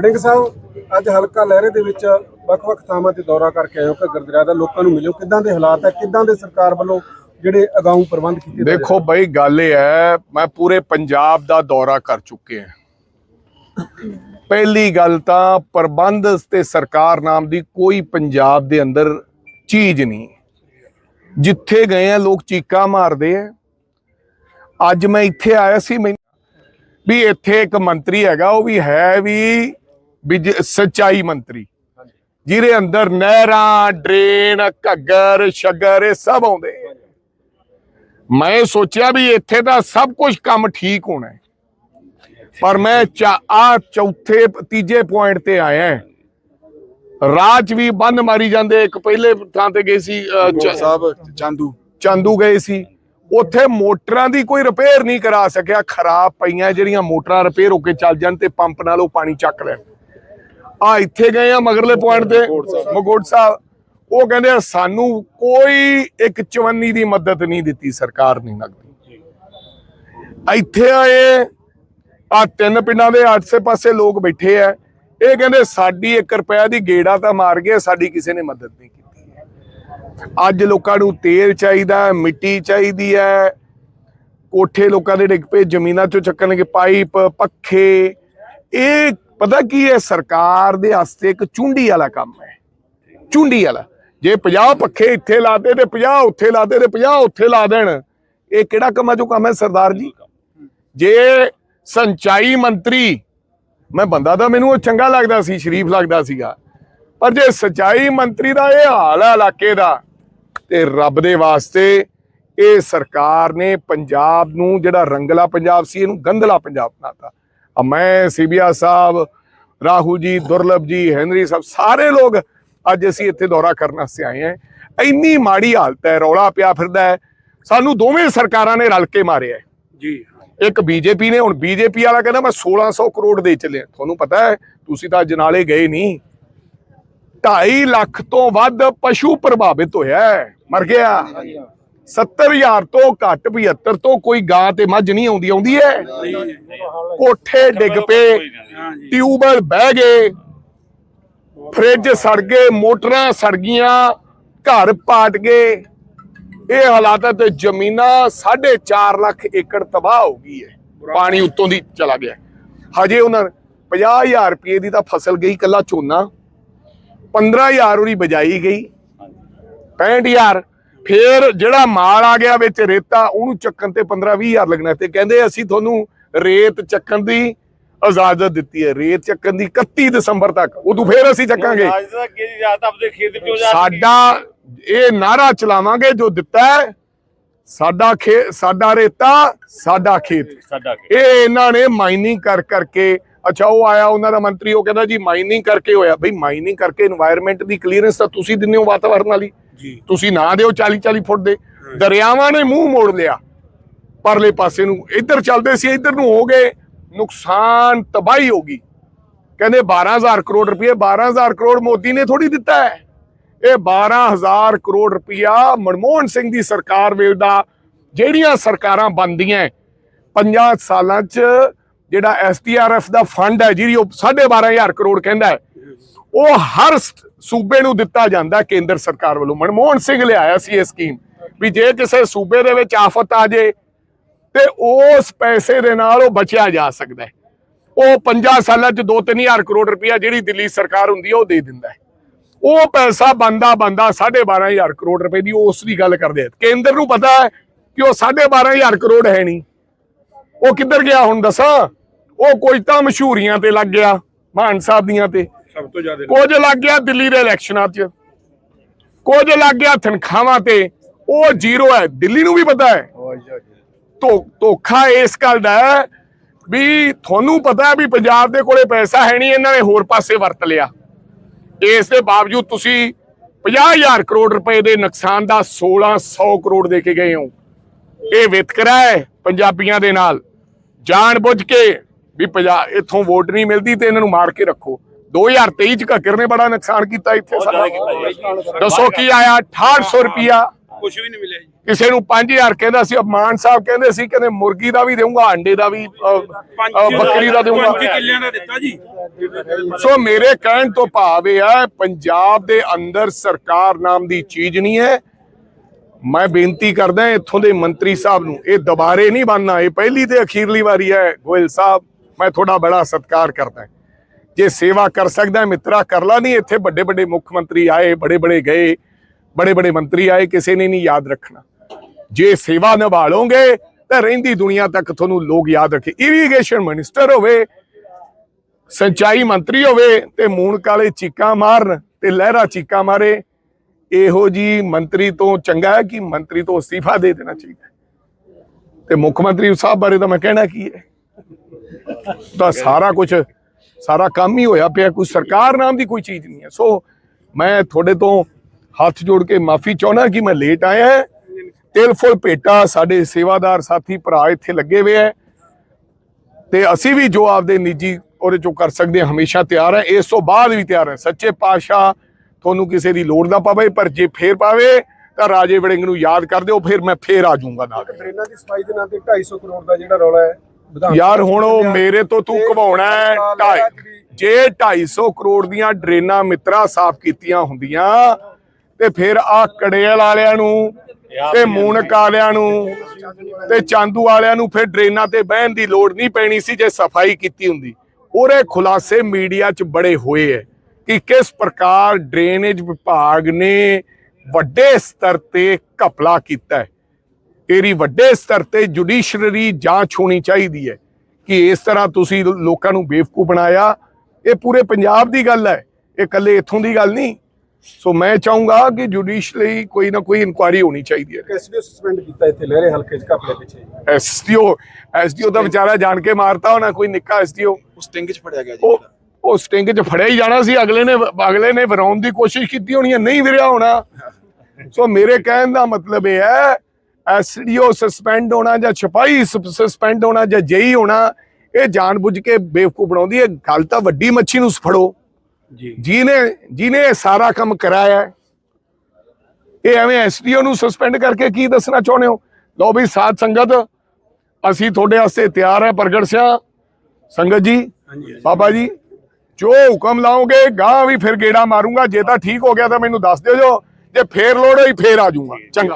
ਵੜਿੰਗ ਸਾਹਿਬ, ਅੱਜ ਹਲਕਾ ਲਹਿਰੇ ਦੇ ਵਿੱਚ ਵੱਖ-ਵੱਖ ਥਾਵਾਂ ਤੇ ਦੌਰਾ ਕਰਕੇ ਆਏ ਘੱਗਰ ਦਰਿਆ ਦਾ, ਲੋਕਾਂ ਨੂੰ ਮਿਲਿਓ, ਕਿੱਦਾਂ ਦੇ ਹਾਲਾਤ ਹੈ, ਕਿੱਦਾਂ ਦੇ ਸਰਕਾਰ ਵੱਲੋਂ ਜਿਹੜੇ ਅਗਾਊਂ ਪ੍ਰਬੰਧ ਕੀਤੇ ਦੇਖੋ ਬਈ, ਗੱਲ ਇਹ ਹੈ, ਮੈਂ ਪੂਰੇ ਪੰਜਾਬ ਦਾ ਦੌਰਾ ਕਰ ਚੁੱਕੇ ਹਾਂ। ਪਹਿਲੀ ਗੱਲ ਤਾਂ ਪ੍ਰਬੰਧ ਤੇ ਸਰਕਾਰ ਨਾਮ ਦੀ ਕੋਈ ਪੰਜਾਬ ਦੇ ਅੰਦਰ ਚੀਜ਼ ਨਹੀਂ। ਜਿੱਥੇ ਗਏ ਆ, ਲੋਕ ਚੀਕਾਂ ਮਾਰਦੇ ਆ। ਅੱਜ ਮੈਂ ਇੱਥੇ ਆਇਆ ਸੀ ਮੈਂ ਵੀ ਇੱਥੇ ਇੱਕ ਮੰਤਰੀ ਹੈਗਾ, ਉਹ ਵੀ ਹੈ ਵੀ ਬਿਜ- ਸੱਚਾਈ ਮੰਤਰੀ। ਜਿਹਦੇ ਅੰਦਰ ਨਹਿਰਾਂ ਡਰੇਨ ਘੱਗਰ ਸ਼ੱਗਰ ਇਹ ਸਭ ਆਉਂਦੇ ਮੈਂ ਸੋਚਿਆ ਵੀ ਇੱਥੇ ਤਾਂ ਸਭ ਕੁਝ ਕੰਮ ਠੀਕ ਹੋਣਾ ਪਰ ਮੈਂ ਆ ਚੌਥੇ ਤੀਜੇ ਪੁਆਇੰਟ ਤੇ ਆਇਆ 'ਚ ਵੀ ਬੰਦ ਮਾਰੀ ਜਾਂਦੇ। ਇੱਕ ਪਹਿਲੇ ਥਾਂ ਤੇ ਗਏ ਸੀ ਸਾਹਿਬ ਚਾਂਦੂ। ਚਾਂਦੂ ਗਏ ਸੀ। ਉੱਥੇ ਮੋਟਰਾਂ ਦੀ ਕੋਈ ਰਿਪੇਅਰ ਨਹੀਂ ਕਰਾ ਸਕਿਆ। ਖਰਾਬ ਪਈਆਂ ਜਿਹੜੀਆਂ ਮੋਟਰਾਂ ਰਿਪੇਅਰ ਹੋ ਕੇ ਚੱਲ ਜਾਣ ਤੇ ਪੰਪ ਨਾਲ ਉਹ ਪਾਣੀ ਚੱਕ ਲੈਣ। ਆ ਇੱਥੇ ਗਏ ਆ ਮਗਰਲੇ ਪੁਆਇੰਟ ਤੇ ਮਗੋੜ ਸਾਹਿਬ। ਉਹ ਕਹਿੰਦੇ ਆ, ਸਾਨੂੰ ਕੋਈ ਇੱਕ ਚਵੰਨੀ ਦੀ ਮਦਦ ਨਹੀਂ ਦਿੱਤੀ ਸਰਕਾਰ ਨੇ ਨਗਦੀ ਇੱਥੇ ਆਏ ਆ ਤਿੰਨ ਪਿੰਡਾਂ ਦੇ ਆਸੇ ਪਾਸੇ ਲੋਕ ਬੈਠੇ ਆ। ਇਹ ਕਹਿੰਦੇ ਸਾਡੀ 1 ਰੁਪਿਆ ਦੀ ਗੇੜਾ ਤਾਂ ਮਾਰ ਗਏ ਸਾਡੀ ਕਿਸੇ ਨੇ ਮਦਦ ਨਹੀਂ ਕੀਤੀ। ਅੱਜ ਲੋਕਾਂ ਨੂੰ ਤੇਲ ਚਾਹੀਦਾ ਮਿੱਟੀ ਚਾਹੀਦੀ ਹੈ। ਕੋਠੇ ਲੋਕਾਂ ਦੇ ਡਿੱਗ ਪਏ ਜ਼ਮੀਨਾਂ ਚੋਂ ਚੱਕਣਗੇ ਪਾਈਪ ਪੱਖੇ। ਇਹ ਪਤਾ ਕੀ ਹੈ? ਸਰਕਾਰ ਦੇ ਵਾਸਤੇ ਇੱਕ ਚੁੰਡੀ ਵਾਲਾ ਕੰਮ ਹੈ। ਚੁੰਡੀ ਵਾਲਾ। ਜੇ 50 ਪੱਖੇ ਇੱਥੇ ਲਾਦੇ ਤੇ 50 ਉੱਥੇ ਲਾਦੇ ਤੇ 50 ਉੱਥੇ ਲਾ ਦੇਣ, ਇਹ ਕਿਹੜਾ ਕੰਮਾਂ ਚੋਂ ਕੰਮ ਹੈ ਸਰਦਾਰ ਜੀ? ਜੇ ਸੰਚਾਈ ਮੰਤਰੀ, ਮੈਂ ਬੰਦਾ ਤਾਂ ਮੈਨੂੰ ਉਹ ਚੰਗਾ ਲੱਗਦਾ ਸੀ, ਸ਼ਰੀਫ ਲੱਗਦਾ ਸੀਗਾ। ਪਰ ਜੇ ਸਚਾਈ ਮੰਤਰੀ ਦਾ ਇਹ ਹਾਲ ਹੈ ਇਲਾਕੇ ਦਾ, ਤੇ ਰੱਬ ਦੇ ਵਾਸਤੇ ਇਹ ਸਰਕਾਰ ਨੇ ਪੰਜਾਬ ਨੂੰ ਜਿਹੜਾ ਰੰਗਲਾ ਪੰਜਾਬ ਸੀ, ਇਹਨੂੰ ਗੰਧਲਾ ਪੰਜਾਬ ਬਣਾਤਾ। ਆ ਮੈਂ ਸੀਬੀਆ ਸਾਹਿਬ ਰਾਹੁਲ ਜੀ ਦੁਰਲਭ ਜੀ ਹੈਨਰੀ ਸਾਹਿਬ ਸਾਰੇ ਲੋਕ ਅੱਜ ਅਸੀਂ ਇੱਥੇ ਦੌਰਾ ਕਰਨ ਵਾਸਤੇ ਆਏ ਹਾਂ। ਇੰਨੀ ਮਾੜੀ ਹਾਲਤ ਹੈ ਰੌਲਾ ਪਿਆ ਫਿਰਦਾ ਹੈ। ਸਾਨੂੰ ਦੋਵੇਂ ਸਰਕਾਰਾਂ ਨੇ ਰਲ ਕੇ ਮਾਰਿਆ ਹੈ। ਜੀ ਇੱਕ ਬੀਜੇਪੀ ਨੇ ਹੁਣ ਬੀਜੇਪੀ ਵਾਲਾ ਕਹਿੰਦਾ ਮੈਂ 1600 ਕਰੋੜ ਦੇ ਚੱਲਿਆ ਤੁਹਾਨੂੰ ਪਤਾ ਹੈ ਤੁਸੀਂ ਤਾਂ ਜਨਾਲੇ ਗਏ ਨਹੀਂ। 2.5 ਲੱਖ ਤੋਂ ਵੱਧ ਪਸ਼ੂ ਪ੍ਰਭਾਵਿਤ ਹੋਇਆ ਮਰ ਗਿਆ। 70000 ਤੋਂ ਘੱਟ 75 ਤੋਂ ਕੋਈ ਗਾਂ ਤੇ ਮੱਝ ਨਹੀਂ ਆਉਂਦੀ ਆਉਂਦੀ ਹੈ? ਕੋਠੇ ਡਿੱਗ ਪਏ ਟਿਊਬਲ ਬਹਿ ਗਏ, ਫ੍ਰਿਜ ਸੜ ਗਏ, ਮੋਟਰਾਂ ਸੜ ਗਈਆਂ, ਘਰ ਪਾਟ ਗਏ। ਇਹ ਹਾਲਾਤਾਂ ਤੇ ਜ਼ਮੀਨਾਂ 4.5 ਲੱਖ ਏਕੜ ਤਬਾਹ ਹੋ ਗਈ ਹੈ। ਪਾਣੀ ਉੱਤੋਂ ਦੀ ਚਲਾ ਗਿਆ। ਹਜੇ ਉਹਨਾਂ 50000 ਰੁਪਏ ਦੀ ਤਾਂ ਫਸਲ ਗਈ ਕੱਲਾ ਝੋਨਾ। 15000 ਉਹਦੀ ਬਜਾਈ ਗਈ। 65000 ਫਿਰ ਜਿਹੜਾ ਮਾਲ ਆ ਗਿਆ ਵਿੱਚ ਰੇਤਾ ਉਹਨੂੰ ਚੱਕਣ ਤੇ 15 20 ਹਜ਼ਾਰ ਲੱਗਣਾ ਤੇ ਕਹਿੰਦੇ ਅਸੀਂ ਤੁਹਾਨੂੰ ਰੇਤ ਚੱਕਣ ਦੀ ਇਜਾਜ਼ਤ ਦਿੱਤੀ ਹੈ। ਰੇਤ ਚੱਕਣ ਦੀ 31 ਦਸੰਬਰ ਤੱਕ ਉਹ ਉਦੋਂ ਫਿਰ ਅਸੀਂ ਚੱਕਾਂਗੇ। ਸਾਡਾ ਇਹ ਨਾਰਾ ਚਲਾਵਾਂਗੇ ਜੋ ਦਿੱਤਾ ਹੈ। ਸਾਡਾ ਖੇਤ ਸਾਡਾ ਰੇਤਾ ਸਾਡਾ ਖੇਤ। ਇਹ ਇਹਨਾਂ ਨੇ ਮਾਈਨਿੰਗ ਕਰ ਕਰਕੇ ਅੱਛਾ ਉਹ ਆਇਆ ਉਹਨਾਂ ਦਾ ਮੰਤਰੀ ਉਹ ਕਹਿੰਦਾ ਜੀ ਮਾਈਨਿੰਗ ਕਰਕੇ ਹੋਇਆ। ਬਈ ਮਾਈਨਿੰਗ ਕਰਕੇ এনवायरमेंट ਦੀ ਕਲੀਅਰੈਂਸ ਤਾਂ ਤੁਸੀਂ ਦਿੰਦੇ ਹੋ ਵਾਤਾਵਰਨ ਵਾਲੀ। ਤੁਸੀਂ ਨਾ ਦਿਓ 40 40 ਫੁੱਟ ਦੇ। ਦਰਿਆਵਾਂ ਨੇ ਮੂੰਹ ਮੋੜ ਲਿਆ। ਪਰਲੇ ਪਾਸੇ ਨੂੰ। ਇੱਧਰ ਚੱਲਦੇ ਸੀ ਇੱਧਰ ਨੂੰ ਹੋ ਗਏ। ਨੁਕਸਾਨ ਤਬਾਹੀ ਹੋ ਗਈ। ਕਹਿੰਦੇ 12000 ਕਰੋੜ ਰੁਪਏ 12000 ਕਰੋੜ ਮੋਦੀ ਨੇ ਥੋੜੀ ਦਿੱਤਾ ਹੈ। ਇਹ 12000 ਕਰੋੜ ਰੁਪਇਆ ਮਨਮੋਹਨ ਸਿੰਘ ਦੀ ਸਰਕਾਰ ਵੇਲਦਾ ਜਿਹੜੀਆਂ ਸਰਕਾਰਾਂ ਬੰਦੀਆਂ 50 ਸਾਲਾਂ 'ਚ ਜਿਹੜਾ ਐਸਟੀਆਰਐਫ ਦਾ ਫੰਡ ਹੈ ਜਿਹੜੀ ਉਹ 12500 ਕਰੋੜ ਕਹਿੰਦਾ ਉਹ ਹਰ ਸੂਬੇ ਨੂੰ ਦਿੱਤਾ ਜਾਂਦਾ ਕੇਂਦਰ ਸਰਕਾਰ ਵੱਲੋਂ। ਮਨਮੋਹਨ ਸਿੰਘ ਲਿਆਇਆ ਸੀ ਇਹ ਸਕੀਮ ਵੀ ਜੇ ਕਿਸੇ ਸੂਬੇ ਦੇ ਵਿੱਚ ਆਫਤ ਆ ਜੇ ਤੇ ਉਸ ਪੈਸੇ ਦੇ ਨਾਲ ਉਹ ਬਚਿਆ ਜਾ ਸਕਦਾ ਹੈ। ਉਹ 50 ਸਾਲਾਂ 'ਚ 2-3000 ਕਰੋੜ ਰੁਪਇਆ ਜਿਹੜੀ ਦਿੱਲੀ ਸਰਕਾਰ ਹੁੰਦੀ ਹੈ ਉਹ ਦੇ ਦਿੰਦਾ ਹੈ। ਉਹ ਪੈਸਾ ਬੰਦਾ ਬੰਦਾ 12500 ਕਰੋੜ ਰੁਪਏ ਦੀ ਉਸ ਦੀ ਗੱਲ ਕਰਦੇ ਆ। ਕੇਂਦਰ ਨੂੰ ਪਤਾ ਹੈ ਕਿ ਉਹ 12500 ਕਰੋੜ ਹੈ ਨਹੀਂ। ਉਹ ਕਿੱਧਰ ਗਿਆ ਹੁਣ ਦੱਸਾਂ? ਉਹ ਕੋਈ ਤਾਂ ਮਸ਼ਹੂਰੀਆਂ ਤੇ ਲੱਗ ਗਿਆ, ਮਾਨ ਸਾਹਿਬ ਦੀਆਂ ਤੇ। ਸਭ ਤੋਂ ਜ਼ਿਆਦਾ ਕੁਝ ਲੱਗ ਗਿਆ ਦਿੱਲੀ ਦੇ ਇਲੈਕਸ਼ਨਾਂ 'ਚ। ਕੁਝ ਲੱਗ ਗਿਆ ਤਨਖਾਹਾਂ ਤੇ। ਉਹ ਜ਼ੀਰੋ ਹੈ। ਦਿੱਲੀ ਨੂੰ ਵੀ ਪਤਾ ਹੈ। ਧੋਖਾ ਇਸ ਗੱਲ ਦਾ ਹੈ ਵੀ ਤੁਹਾਨੂੰ ਪਤਾ ਹੈ ਵੀ ਪੰਜਾਬ ਦੇ ਕੋਲੇ ਪੈਸਾ ਹੈ ਨਹੀਂ ਇਹਨਾਂ ਨੇ ਹੋਰ ਪਾਸੇ ਵਰਤ ਲਿਆ। ਇਸ ਦੇ ਬਾਵਜੂਦ ਤੁਸੀਂ 50000 ਕਰੋੜ ਰੁਪਏ ਦੇ ਨੁਕਸਾਨ ਦਾ 1600 ਕਰੋੜ ਦੇ ਕੇ ਗਏ ਹੋ। ਇਹ ਵਿਤਕਰਾ ਹੈ ਪੰਜਾਬੀਆਂ ਦੇ ਨਾਲ। ਜਾਣ ਬੁੱਝ ਕੇ ਵੀ ਪੰਜਾਬ ਇੱਥੋਂ ਵੋਟ ਨਹੀਂ ਮਿਲਦੀ ਤੇ ਇਹਨਾਂ ਨੂੰ ਮਾਰ ਕੇ ਰੱਖੋ। 2023 ਚ ਘੱਕਰ ਨੇ ਬੜਾ ਨੁਕਸਾਨ ਕੀਤਾ ਇੱਥੇ ਦੱਸੋ ਕੀ ਆਇਆ? 6800 ਰੁਪਿਆ ਕੁਝ ਵੀ ਨਹੀਂ ਮਿਲਿਆ ਜੀ। ਕਿਸੇ ਨੂੰ 5000 ਕਹਿੰਦਾ ਸੀ ਮਾਨ ਸਾਹਿਬ ਕਹਿੰਦੇ ਸੀ ਕਹਿੰਦੇ ਮੁਰਗੀ ਦਾ ਵੀ ਦੇਊਂਗਾ ਅੰਡੇ ਦਾ ਵੀ ਬੱਕਰੀ ਦਾ ਦੇਊਂਗਾ। ਪੰਜ ਕਿੱਲਿਆਂ ਦਾ ਦਿੱਤਾ ਜੀ। ਸੋ ਮੇਰੇ ਕਹਿਣ ਤੋਂ ਭਾਵ ਇਹ ਹੈ ਪੰਜਾਬ ਦੇ ਅੰਦਰ ਸਰਕਾਰ ਨਾਮ ਦੀ ਚੀਜ਼ ਨਹੀਂ ਹੈ। ਮੈਂ ਬੇਨਤੀ ਕਰਦਾ ਇੱਥੋਂ ਦੇ ਮੰਤਰੀ ਸਾਹਿਬ ਨੂੰ ਇਹ ਦੁਬਾਰੇ ਨਹੀਂ ਬਣਨਾ। ਇਹ ਪਹਿਲੀ ਤੇ ਅਖੀਰਲੀ ਵਾਰੀ ਹੈ ਗੋਇਲ ਸਾਹਿਬ ਮੈਂ ਤੁਹਾਡਾ ਬੜਾ ਸਤਿਕਾਰ ਕਰਦਾ ਜੇ ਸੇਵਾ ਕਰ ਸਕਦਾ ਹੈ ਮਿੱਤਰਾ ਕਰ ਲਾ। ਨਹੀਂ, ਇੱਥੇ ਵੱਡੇ ਵੱਡੇ ਮੁੱਖ ਮੰਤਰੀ ਆਏ, ਬੜੇ ਬੜੇ ਗਏ, ਬੜੇ ਬੜੇ ਮੰਤਰੀ ਆਏ, ਕਿਸੇ ਨੇ ਨਹੀਂ ਯਾਦ ਰੱਖਣਾ। ਜੇ ਸੇਵਾ ਨਿਭਾਲੋਗੇ, ਤਾਂ ਰਹਿੰਦੀ ਦੁਨੀਆ ਤੱਕ ਤੁਹਾਨੂੰ ਲੋਕ ਯਾਦ ਰੱਖੇ। ਇਰੀਗੇਸ਼ਨ ਮਿਨਿਸਟਰ ਹੋਵੇ, ਸਿੰਚਾਈ ਮੰਤਰੀ ਹੋਵੇ, ਤੇ ਮੂਣ ਕਾਲੇ ਚੀਕਾਂ ਮਾਰਨ, ਤੇ ਲਹਿਰਾ ਚੀਕਾਂ ਮਾਰੇ, ਇਹੋ ਜੀ ਮੰਤਰੀ ਤੋਂ ਚੰਗਾ ਹੈ ਕਿ ਮੰਤਰੀ ਤੋਂ ਅਸਤੀਫਾ ਦੇ ਦੇਣਾ ਚਾਹੀਦਾ ਤੇ ਮੁੱਖ ਮੰਤਰੀ ਸਾਹਿਬ ਬਾਰੇ ਤਾਂ ਮੈਂ ਕਹਿਣਾ ਕੀ ਹੈ? ਤਾਂ ਸਾਰਾ ਕੁਝ ਸਾਰਾ ਕੰਮ ਹੀ ਹੋਇਆ ਪਿਆ, ਕੋਈ ਸਰਕਾਰ ਨਾਮ ਦੀ ਕੋਈ ਚੀਜ਼ ਨਹੀਂ ਹੈ। ਸੋ ਮੈਂ ਤੁਹਾਡੇ ਤੋਂ ਹੱਥ ਜੋੜ ਕੇ ਮਾਫੀ ਚਾਹੁੰਦਾ ਕਿ ਮੈਂ ਲੇਟ ਆਇਆ ਹਾਂ। ਫੁੱਲ ਭੇਟਾ ਸਾਡੇ ਸੇਵਾਦਾਰ ਸਾਥੀ ਭਰਾ ਇੱਥੇ ਲੱਗੇ ਹੋਏ ਹੈ। ਤੇ ਅਸੀਂ ਵੀ ਜੋ ਆਪਦੇ ਨਿੱਜੀ ਉਹਦੇ ਚੋਂ ਕਰ ਸਕਦੇ ਹਾਂ, ਹਮੇਸ਼ਾ ਤਿਆਰ ਹੈ। ਇਸ ਤੋਂ ਬਾਅਦ ਵੀ ਤਿਆਰ ਹੈ। ਸੱਚੇ ਪਾਤਸ਼ਾਹ ਤੁਹਾਨੂੰ ਕਿਸੇ ਦੀ ਲੋੜ ਨਾ ਪਵੇ, ਪਰ ਜੇ ਫੇਰ ਪਾਵੇ, ਤਾਂ ਰਾਜੇ ਵੜਿੰਗ ਨੂੰ ਯਾਦ ਕਰ ਦਿਓ, ਫਿਰ ਮੈਂ ਫੇਰ ਆ ਜਾਊਂਗਾ ਨਾਲ। ਟ੍ਰੇਨਾਂ ਦੀ ਸਫ਼ਾਈ ਦੇ ਨਾਂ ਤੇ 250 ਕਰੋੜ ਦਾ ਜਿਹੜਾ ਰੌਲਾ ਹੈ ਯਾਰ ਹੁਣ ਉਹ ਮੇਰੇ ਤੋਂ ਤੂੰ ਘਵਾਉਣਾ ਢਾਈ ਜੇ 250 ਕਰੋੜ ਦੀਆਂ ਡਰੇਨਾਂ ਮਿੱਤਰਾ ਸਾਫ਼ ਕੀਤੀਆਂ ਹੁੰਦੀਆਂ ਤੇ ਫਿਰ ਆ ਕੜੇਲ ਵਾਲਿਆਂ ਨੂੰ ਤੇ ਮੂਨਕ ਵਾਲਿਆਂ ਨੂੰ ਤੇ ਚਾਂਦੂ ਵਾਲਿਆਂ ਨੂੰ ਫਿਰ ਡਰੇਨਾਂ ਤੇ ਬਹਿਣ ਦੀ ਲੋੜ ਨਹੀਂ ਪੈਣੀ ਸੀ ਜੇ ਸਫ਼ਾਈ ਕੀਤੀ ਹੁੰਦੀ। ਉਹਦੇ ਖੁਲਾਸੇ ਮੀਡੀਆ 'ਚ ਬੜੇ ਹੋਏ ਹੈ ਕਿ ਕਿਸ ਪ੍ਰਕਾਰ ਡਰੇਨੇਜ ਵਿਭਾਗ ਨੇ ਵੱਡੇ ਸਤਰ ਤੇ ਘਪਲਾ ਕੀਤਾ ਹੈ ਇਹਦੀ ਵੱਡੇ ਸਤਰ ਤੇ ਜੁਡੀਸ਼ਰੀ ਜਾਂਚ ਹੋਣੀ ਚਾਹੀਦੀ ਹੈ ਕਿ ਇਸ ਤਰ੍ਹਾਂ ਤੁਸੀਂ ਲੋਕਾਂ ਨੂੰ ਬੇਵਕੂਫ ਬਣਾਇਆ। ਇਹ ਪੂਰੇ ਪੰਜਾਬ ਦੀ ਗੱਲ ਹੈ ਇਹ ਇਕੱਲੇ ਇੱਥੋਂ ਦੀ ਗੱਲ ਨਹੀਂ। ਸੋ ਮੈਂ ਚਾਹੂੰਗਾ ਕਿ ਜੁਡੀਸ਼ਰੀ ਕੋਈ ਨਾ ਕੋਈ ਇਨਕੁਆਇਰੀ ਹੋਣੀ ਚਾਹੀਦੀ ਹੈ। ਐਸਡੀਓ ਸਸਪੈਂਡ ਕੀਤਾ ਇੱਥੇ ਲਹਿਰੇ ਹਲਕੇ ਚ ਘਪਲੇ ਪਿੱਛੇ ਐਸਡੀਓ ਐਸਡੀਓ ਦਾ ਵਿਚਾਰਾ ਜਾਣ ਕੇ ਮਾਰਤਾ ਹੋਣਾ ਕੋਈ ਨਿੱਕਾ ਐਸਡੀਓ। ਉਸ ਸਟਿੰਗ ਚ ਫੜਿਆ ਗਿਆ ਜੀ ਉਹ ਉਹ ਸਟਿੰਗ 'ਚ ਫੜਿਆ ਹੀ ਜਾਣਾ ਸੀ ਅਗਲੇ ਨੇ ਅਗਲੇ ਨੇ ਵਰਾਉਣ ਦੀ ਕੋਸ਼ਿਸ਼ ਕੀਤੀ ਹੋਣੀ ਹੈ ਨਹੀਂ ਵਿਰਿਆ ਹੋਣਾ। ਸੋ ਮੇਰੇ ਕਹਿਣ ਦਾ ਮਤਲਬ ਇਹ ਹੈ ਐਸਡੀਓ ਸਸਪੈਂਡ ਹੋਣਾ ਜਾਂ ਛਪਾਈ ਸਸਪੈਂਡ ਹੋਣਾ ਜਾਂ ਜਈ ਹੋਣਾ ਇਹ ਜਾਣਬੁੱਝ ਕੇ ਬੇਵਕੂਫ ਬਣਾਉਂਦੀ ਹੈ। ਗੱਲ ਤਾਂ ਵੱਡੀ ਮੱਛੀ ਨੂੰ ਫੜੋ ਜੀ। ਜਿਹਨੇ ਜਿਹਨੇ ਇਹ ਸਾਰਾ ਕੰਮ ਕਰਾਇਆ ਇਹ ਐਵੇਂ ਐਸਡੀਓ ਨੂੰ ਸਸਪੈਂਡ ਕਰਕੇ ਕੀ ਦੱਸਣਾ ਚਾਹੁੰਦੇ ਹੋ? ਲਓ ਵੀ ਸਾਧ ਸੰਗਤ ਅਸੀਂ ਤੁਹਾਡੇ ਵਾਸਤੇ ਤਿਆਰ ਹੈ ਪ੍ਰਗਟ ਸਿਆ। ਸੰਗਤ ਜੀ ਬਾਬਾ ਜੀ ਜੋ ਹੁਕਮ ਲਾਓਗੇ ਗਾਂ ਵੀ ਫਿਰ ਗੇੜਾ ਮਾਰੂੰਗਾ। ਜੇ ਤਾਂ ਠੀਕ ਹੋ ਗਿਆ ਤਾਂ ਮੈਨੂੰ ਦੱਸ ਦਿਓ ਜੋ। ਜੇ ਫੇਰ ਲੋੜ ਹੋਈ ਫੇਰ ਆ ਜਾਊਂਗਾ ਚੰਗਾ।